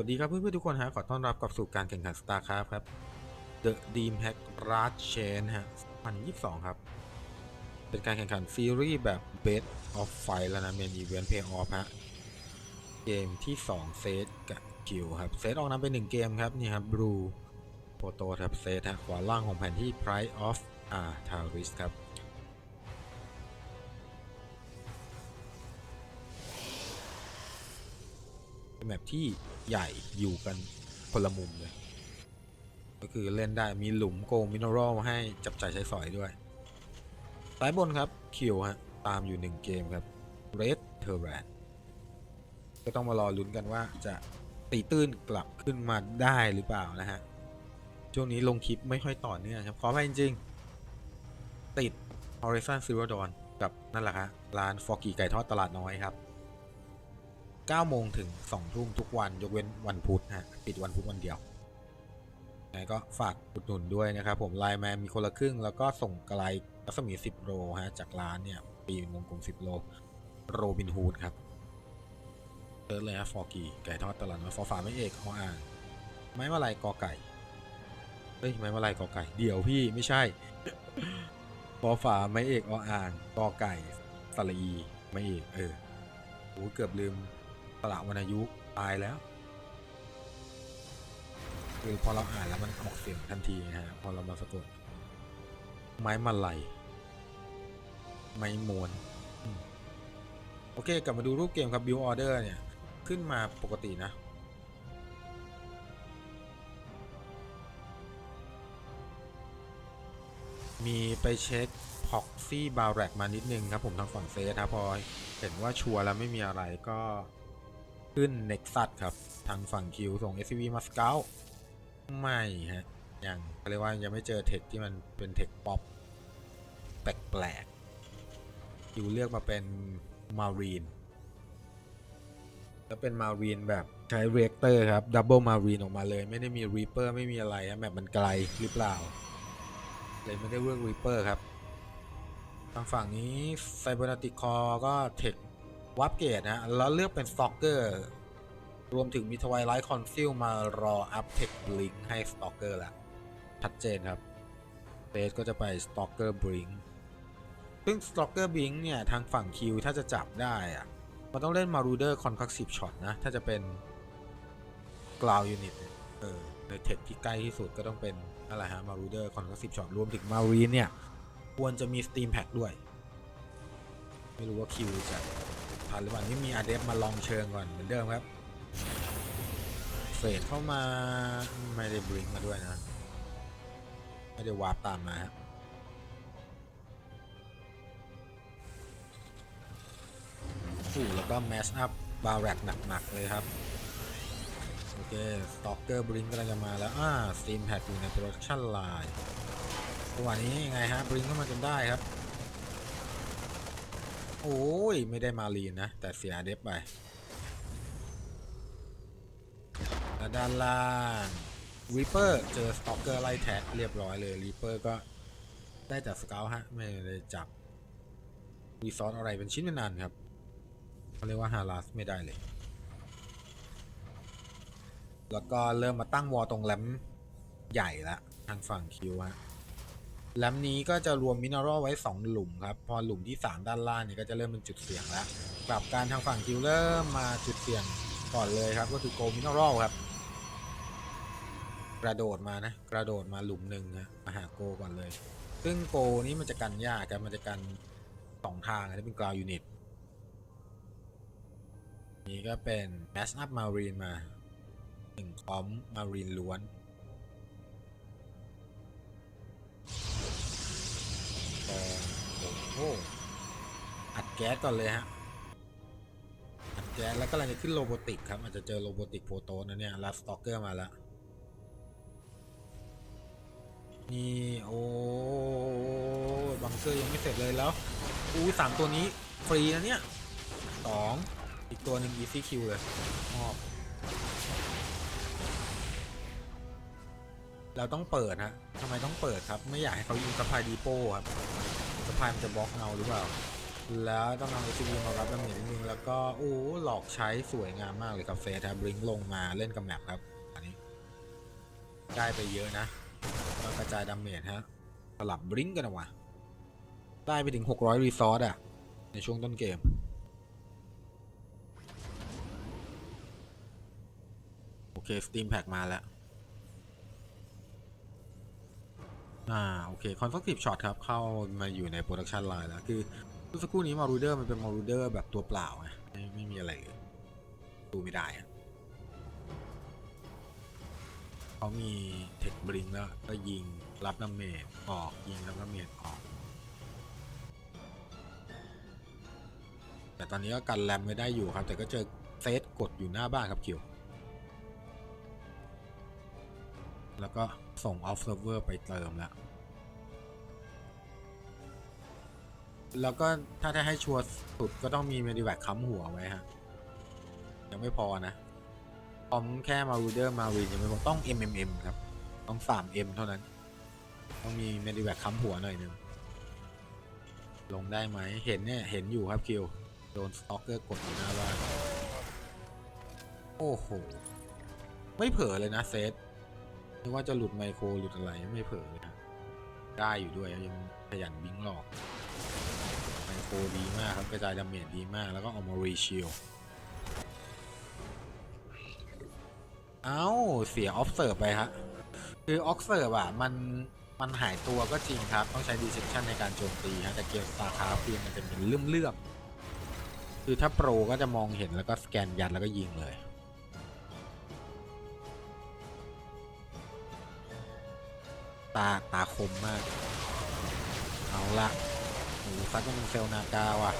สวัสดีครับเพื่อนๆทุกคนฮะขอต้อนรับกลับสู่การแข่งขัน StarCraft ครับ The Dream Hack Rush Chain ฮะ2022 ครับ เป็นการแข่งขันซีรีส์แบบ Best of Fight แล้วนะ Main Event Pay Off ฮะ เกมที่ 2 เซตกับคิวครับ เซตออกนำไป 1 เกมครับ นี่ครับ Blue โ o โตครับเซตฮะขวาล่างของแผนที่ Price of อ่า Taurus ครับ แมปที่ใหญ่อยู่กันคนละมุมเลย ก็คือเล่นได้มีหลุมโกมินอรัลให้จับจ่ายใช้สอยด้วยซ้ายบนครับคิวฮะตามอยู่ 1 เกมครับ Red t e r r a n ก็ต้องมารอลุ้นกันว่าจะตีตื้นกลับขึ้นมาได้หรือเปล่านะฮะ ช่วงนี้ลงคลิปไม่ค่อยต่อเนื่องครับ ขออภัยจริงๆ ติด Horizon Zero Dawn กับนั่นแหละครับร้านฟอร์กีไก่ทอดตลาดน้อยครับ 9โมงถึง2ทุ่มทุกวันยกเว้นวันพุธฮะปิดวันพุธวันเดียวไงก็ฝากอุดหนุนด้วยนะครับ ผมไลน์แมนมีคนละครึ่ง แล้วก็ส่งไกลรัศมี 10 โลฮะจากร้านเนี่ยปีนวงกลม 10 โลโรบินฮูดครับเติร์ดเลยฮะฟอร์กีไก่ทอดตลาดน้อยฟอร์ฝาไม่เอกออ่างไม้มาลายกอไก่เฮ้ยไม้มาลายกอไก่ เดี๋ยวพี่ไม่ใช่ฟอฝาไม่เอกออ่างกอไก่สระอีไม่เอกเออโอ้เกือบลืม สละวรรณยุกต์ตายแล้ว คือพอเราอ่านแล้วมันออกเสียงทันทีนะฮะพอเรามาสะกด ไม้มาลัยไม้มวนโอเค กลับมาดูรูปเกมครับ Build Order เนี่ย ขึ้นมาปกตินะมีไปเช็ค Proxy b a r r a c มานิดนึงครับผมทางฝั่งเซตนะพอเห็นว่าชัวร์แล้วไม่มีอะไรก็ ขึ้น Nexus ครับ ทางฝั่งคิวส่ง SCV มาสเกลไม่ฮะ ยังเรียกว่ายังไม่เจอเทคที่มันเป็นเทคป๊อปแปลกๆคิวเลือกมาเป็นมารีนแล้วเป็นมารีนแบบใช้เรียกเตอร์ครับ ดับเบิลมารีนออกมาเลย ไม่ได้มีรีเปอร์ไม่มีอะไรฮะแบบมันไกลหรือเปล่า เลยไม่ได้เลือกรีเปอร์ครับ ทางฝั่งนี้ไซเบอร์นติคอก็เทค วับเกตนะแล้วเลือกเป็นสตอกเกอร์ รวมถึงมีทวายไลท์คอนซิลมารออัพเทคบลิงให้สตอกเกอร์แล้วชัดเจนครับเบสก็จะไปสตอกเกอร์บลิงซึ่งสตอกเกอร์บลิงเนี่ยทางฝั่งคิวถ้าจะจับได้อะมันต้องเล่นมารูเดอร์คอนคักซีฟช็อตนะ ถ้าจะเป็นกราวยูนิตเออในเทคที่ใกล้ที่สุดก็ต้องเป็นอะไรฮะมารูเดอร์คอนคักซีฟช็อตรวมถึงมารีนเนี่ย ควรจะมีสตรีมแพ็กด้วย ไม่รู้ว่าคิวจะ หรือเปล่านี่มีอาเดฟมาลองเชิงก่อนเหมือนเดิมครับเฟดเข้ามาไม่ได้บลิงมาด้วยนะ ไม่ได้วาร์ปตามมาครับอู้แล้วก็แมชอัพบาร์แร็กหนัก ๆ เลยครับ โอเค สต็อกเกอร์บลิงกำลังจะมาแล้ว อ่าสตีมแพ็กอยู่ในโปรดักชั่นไลน์จังหวะนี้ยังไงฮะบลิงเข้ามาจนได้ครับ โอ้ย ไม่ได้มาลีนนะ แต่เสียเดฟไปแล้วด้านล่างรีเปอร์เจอสตอกเกอร์ไล่แท็กเรียบร้อยเลยรีเปอร์ก็ได้จากสเกลฮะ ไม่ได้จับรีซอสอะไรเป็นชิ้นเป็นอันครับเขาเรียกว่าฮาราสไม่ได้เลย แล้วก็เริ่มมาตั้งวอตรงแรมใหญ่ละทางฝั่งคิวฮะ แลมนี้ก็จะรวมมินเนอรัลไว้ 2 หลุมครับ พอหลุมที่ 3 ด้านล่างเนี่ยก็จะเริ่มเป็นจุดเสี่ยงแล้วกลับการทางฝั่งคิวเริ่มมาจุดเสี่ยงก่อนเลยครับ ก็คือโกมินเนอรัลครับ กระโดดมานะ กระโดดมาหลุมหนึ่งนะมาหาโกก่อนเลย ซึ่งโกนี้มันจะกันยากครับมันจะกันสองทางอันนี้เป็นกราวยูนิตนี่ก็เป็นแมชอัพมารีนมาหนึ่งคอมมารีนล้วน หอัดแก๊สก่อนเลยฮะ อัดแก๊สแล้วก็กำลังจะขึ้นโรบอติกครับ อาจจะเจอโรบอติกโปรโตนะเนี่ยลัสตอกเกอร์มาแล้ว นี่โอ้บังเกอร์ยังไม่เสร็จเลยแล้ว อู้สามตัวนี้ฟรีนะเนี่ยสองอีกตัวหนึ่ง easy kill เลยมอบเราต้องเปิดฮะทำไมต้องเปิดครับ ไม่อยากให้เขายิงสะพายดีโป้ครับ พายมันจะบล็อกเงาหรือเปล่า แล้วต้องเอา SCV มารับดาเมจนิดนึงแล้วก็โอ้หลอกใช้สวยงามมากเลยครับเฟสครับบลิงลงมาเล่นกับแมปครับ อันนี้ ได้ไปเยอะนะก็กระจายดาเมจฮะสลับบลิงกันออกมาได้ไปถึง 600 รีซอสอะในช่วงต้นเกมโอเค Steam Pack มาแล้ว อ่าโอเค Constructive Shot ครับ เข้ามาอยู่ใน Production Line แล้ว คือเมื่อสักครู่นี้มารูเดอร์มันเป็นมารูเดอร์แบบตัวเปล่าไงไม่ไม่มีอะไรเลยดูไม่ได้อะเขามีเทคบริงแล้วก็ยิงรับน้ำเมจออก ยิงรับน้ำเมจออก แต่ตอนนี้ก็กันแรมไม่ได้อยู่ครับ แต่ก็เจอเซตกดอยู่หน้าบ้านครับคิว แล้วก็ส่ง observer ไปเติมแล้ว แล้วก็ถ้าจะให้ชัวร์สุดก็ต้องมี medivac ค้ำหัวไว้ฮะ ยังไม่พอนะพอมแค่มา r ูเดอร์มาวินยังไม่พอต้อง mmm ครับ ต้อง 3m เท่านั้น ต้องมี medivac ค้ำหัวหน่อยหนึ่งลงได้ไหม เห็นเนี่ย เห็นอยู่ครับคิว โดนสต็อกเกอร์กดอยู่หน้าบ้าน โอ้โห ไม่เผลอเลยนะเซต ไม่ว่าจะหลุดไมโครหลุดอะไรไม่เผลอเลยนะได้อยู่ด้วยยังขยันบิงหลอกไมโครดีมากครับกระจายดาเมจดีมากแล้วก็เอามารีชิลเอ้าเสียออฟเซิร์ฟไปฮะคือออฟเซิร์ฟอะมันมันหายตัวก็จริงครับ ต้องใช้ดีเซ p ชันในการโจมตีฮะแต่เกมสตาร์คราฟคือมันจะเป็นเลื่อมเลื่อมๆคือถ้าโปรก็จะมองเห็นแล้วก็สแกนยัดแล้วก็ยิงเลย ตาตาคมมาก เอาละโอ้ซัดก็เป็นเซลนากาว่ะ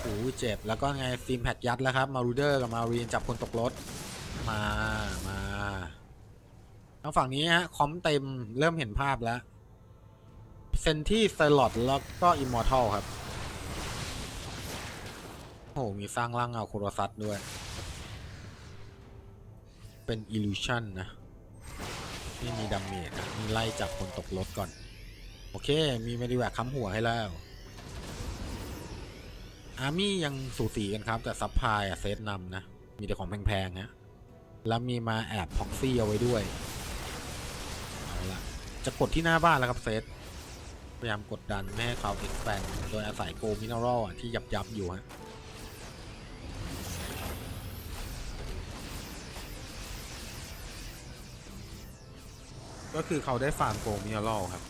โอ้เจ็บ แล้วก็ไงฟิล์มแพดยัดแล้วครับ มารูเดอร์กับมารีนจับคนตกรถ มา มาทางฝั่งนี้ฮะ คอมเต็มเริ่มเห็นภาพแล้ว เซนที่สลอตแล้วก็อิมมอร์ทัลครับ โอ้โห มีสร้างร่างเงาโครซัสด้วย เป็นอิลูชันนะ ไม่มีดาเมจนะมีไล่จับคนตกรถก่อน โอเค มีเมดิแวกค้ำหัวให้แล้ว อาร์มี่ยังสูสีกันครับ แต่ซับพายเซตนำนะ มีแต่ของแพงๆฮะแล้วมีมาแอบพ็อกซี่เอาไว้ด้วย เอาละจะกดที่หน้าบ้านแล้วครับเซตพยายามกดดันไม่ให้เขาเอ็กซ์แปนโดยอาศัยโกมินอรัลที่ยับยับอยู่ฮะ ก็คือเขาได้ฟาร์มโกมินอรัลครับ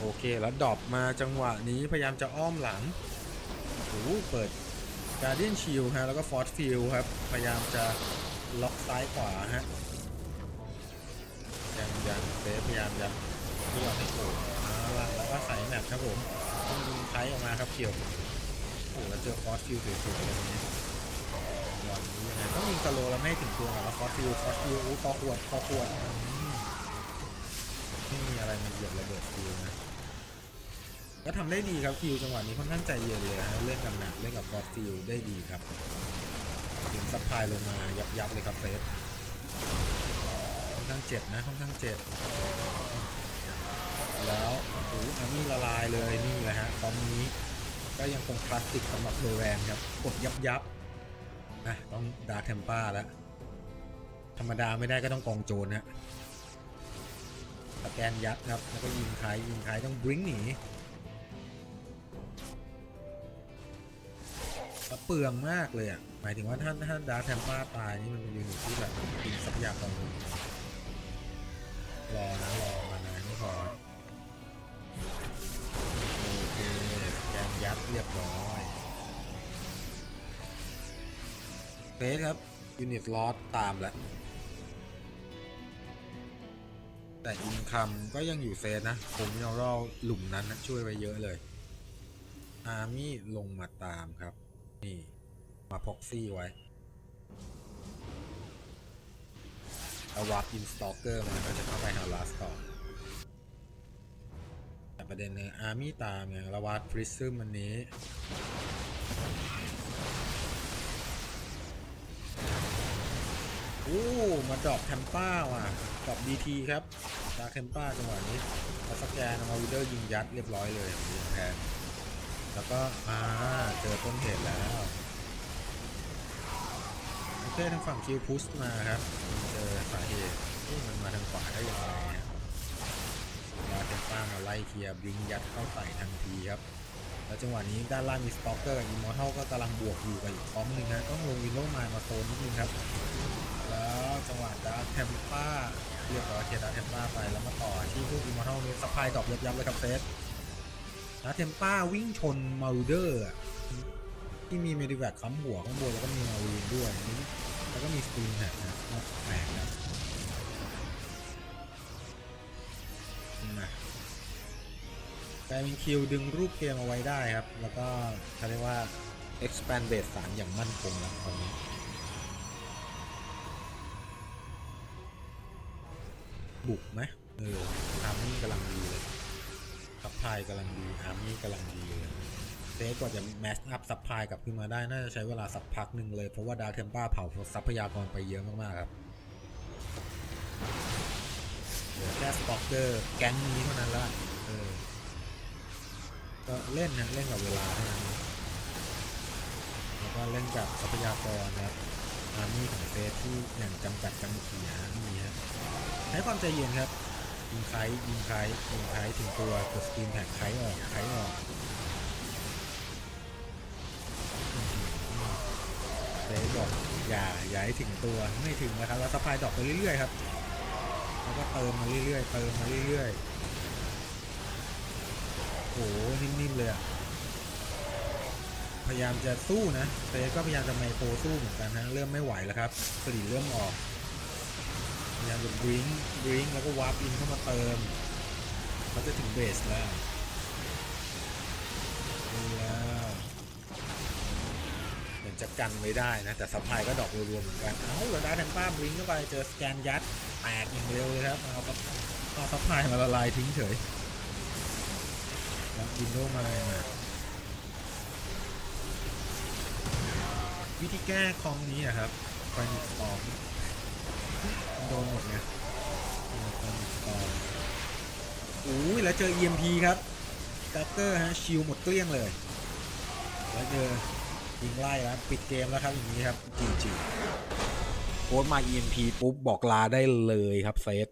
โอเคแล้วดรอปมาจังหวะนี้พยายามจะอ้อมหลังโอ้โหเปิด Guardian Shield ฮะแล้วก็ Force Field ครับ พยายามจะล็อกซ้ายขวาฮะยังยังเซฟพยายามจะเพื่อให้โผล่เอาแล้วก็ใส่แมปครับผมต้องยิงไทออกมาครับเกี่ยว โอ้แล้วเจอ Force Field สวยๆแบบนี้หลอนนี้ยังไงต้องยิงสโลแล้วไม่ให้ถึงตัวแล้ว Force Field Force Field โอ้คอขวดคอขวดไม่มีอะไรมาเหยียบระเบิดฟิวนะก็ทำได้ดีครับฟิวจังหวะนี้ค่อนข้างใจเย็นเลยฮะเล่นกับหนักเล่นกับฟอสฟิวได้ดีครับถึงซัพพลายลงมายับยับเลยครับเฟสค่อนข้างเจ็บนะค่อนข้างเจ็บแล้วโอ้โหอันนี้ละลายเลยนี่แหละฮะตอนนี้ ก็ยังคงคลาสสิกสำหรับโดแรนครับกดยับยับนะต้องดาเทมป้าแล้ว ธรรมดาไม่ได้ก็ต้องกองโจรนะสแกนยัดครับ แล้วก็ยิงท้ายยิงท้ายต้องบริงหนีเปลืองมากเลยอะ หมายถึงว่าถ้าถ้าดาร์คแทมป้าตายนี่มันเป็นยูนิตที่แบบกินทรัพยากรหมดรอนะรอมานะไม่พอ เรียบร้อยเฟสครับ ยูนิตลอสตามแล้ว แต่อินคัมก็ยังอยู่เซฟนะ ผมมินอรัลหลุมนั้นนะช่วยไว้เยอะเลย อาร์มี่ลงมาตามครับ นี่ มาพ็อกซี่ไว้เอาวาร์อินสตอกเกอร์มาก็จะเข้าไปหาลาสต่อ ประเด็นเนี่ยอาร์มี่ตามไงแล้ววาร์ปฟริซซึมอันนี้โอ้มาดรอปแทมป้าว่ะดรอปดีทีครับดาร์คแทมป้าจังหวะนี้แล้วสแกนมาวิเดอร์ยิงยัดเรียบร้อยเลยยิงแทนแล้วก็อ่าเจอต้นเหตุแล้วโอเคทางฝั่งคิวพุชมาครับเจอสาเหตุที่มันมาทางขวาได้อย่างไร ฮะดาร์คแทมป้ามาไล่เคลียร์บลิงยัดเข้าใส่ทันทีครับ แล้วจังหวะนี้ด้านล่างมีสต็อกเกอร์กับอิมมอร์ทัลก็กำลังบวกอยู่กับอีกพร้อมหนึ่งนะต้องลงวินโดว์มายมาโซนนิดนึงครับ แล้วจังหวะดาร์คเทมป้าเรียบร้อยเคลียร์ดาร์คเทมป้าไปแล้วมาต่อที่พวกอิมมอร์ทัลนี้สปายดรอปยับยับเลยครับเซตดาร์คเทมป้าวิ่งชนมาลเดอร์ที่มีเมดิแวคค้ำหัวข้างบนแล้วก็มีมาวีนด้วยแล้วก็มีสตรีนแฮกนะแปลกนะ กลายเป็นคิวดึงรูปเกมเอาไว้ได้ครับ แล้วก็เขาเรียกว่า expand base สามอย่างมั่นคงแล้วตอนนี้บุกไหมเอออาร์มี่กำลังดีเลยซัพพลายกำลังดีอาร์มี่กำลังดีเลยเซฟกว่าจะแมสอัพซัพพลายกลับขึ้นมาได้ น่าจะใช้เวลาสักพักหนึ่งเลย เพราะว่าดาเทมป้าเผาทรัพยากรไปเยอะมาก ๆ ครับเหลือแค่สต็อกเกอร์แก๊งนี้เท่านั้นละเออ ก็เล่นนะเล่นกับเวลาเท่านั้นแล้วก็เล่นกับทรัพยากรนะครับอาร์มี่ของเฟสที่อย่างจำกัดจำขียมีฮะใช้ความใจเย็นครับยิงไคยิงไคยิงไคถึงตัวกดสกรีนแท็กไคออกไคออกเฟสบอกอย่าอย่าให้ถึงตัวไม่ถึงนะครับแล้วสปายดอกไปเรื่อยๆครับแล้วก็เติมมาเรื่อยๆเติมมาเรื่อยๆ โหนิ่มๆเลยอะพยายามจะสู้นะเตก็พยายามจะไมโครสู้เหมือนกันนะเริ่มไม่ไหวแล้วครับกรีเริ่มออกพยายามจะบริงบริงแล้วก็วาร์ปอินเข้ามาเติมเขาจะถึงเบสแล้วนี่แล้วเหมือนจะกันไม่ได้นะแต่ซัพพลายก็ดอกรวมๆเหมือนกันเอ้าแล้วได้แทงป้าบริงเข้าไปเจอสแกนยัดแตกอย่างเร็วเลยครับเอาเอาซัพพลายมาละลายทิ้งเฉย แล้ววินโดว์มาเลยมาวิธีแก้คอมนี้อะครับไฟนิสตอมโดนหมดไงไฟนิสตอมอุ้ยแล้วเจอ EMP ครับแท็กเกอร์ฮะชิลหมดเกลี้ยงเลย แล้วเจอยิงไล่แล้วปิดเกมแล้วครับอย่างนี้ครับจีจีโค้ดมา EMP ปุ๊บบอกลาได้เลยครับเซต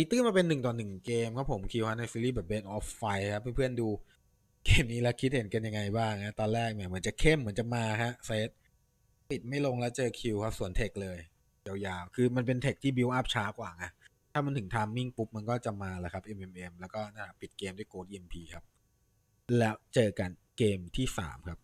ตีตื้นมาเป็นหนึ่งต่อหนึ่งเกมครับผมคิวฮะในซีรีส์แบบเบนออฟไฟครับเพื่อนๆดูเกมนี้แล้วคิดเห็นกันยังไงบ้างนะตอนแรกเนี่ยเหมือนจะเข้มเหมือนจะมาฮะเซตปิดไม่ลงแล้วเจอคิวครับส่วนเทคเลยยาวๆ คือมันเป็นเทคที่บิวอัพช้ากว่าไงถ้ามันถึงทามมิ่งปุ๊บ มันก็จะมาแล้วครับ MMM แล้วก็น่าปิดเกมด้วยโกด EMP ครับ แล้วเจอกันเกมที่3ครับ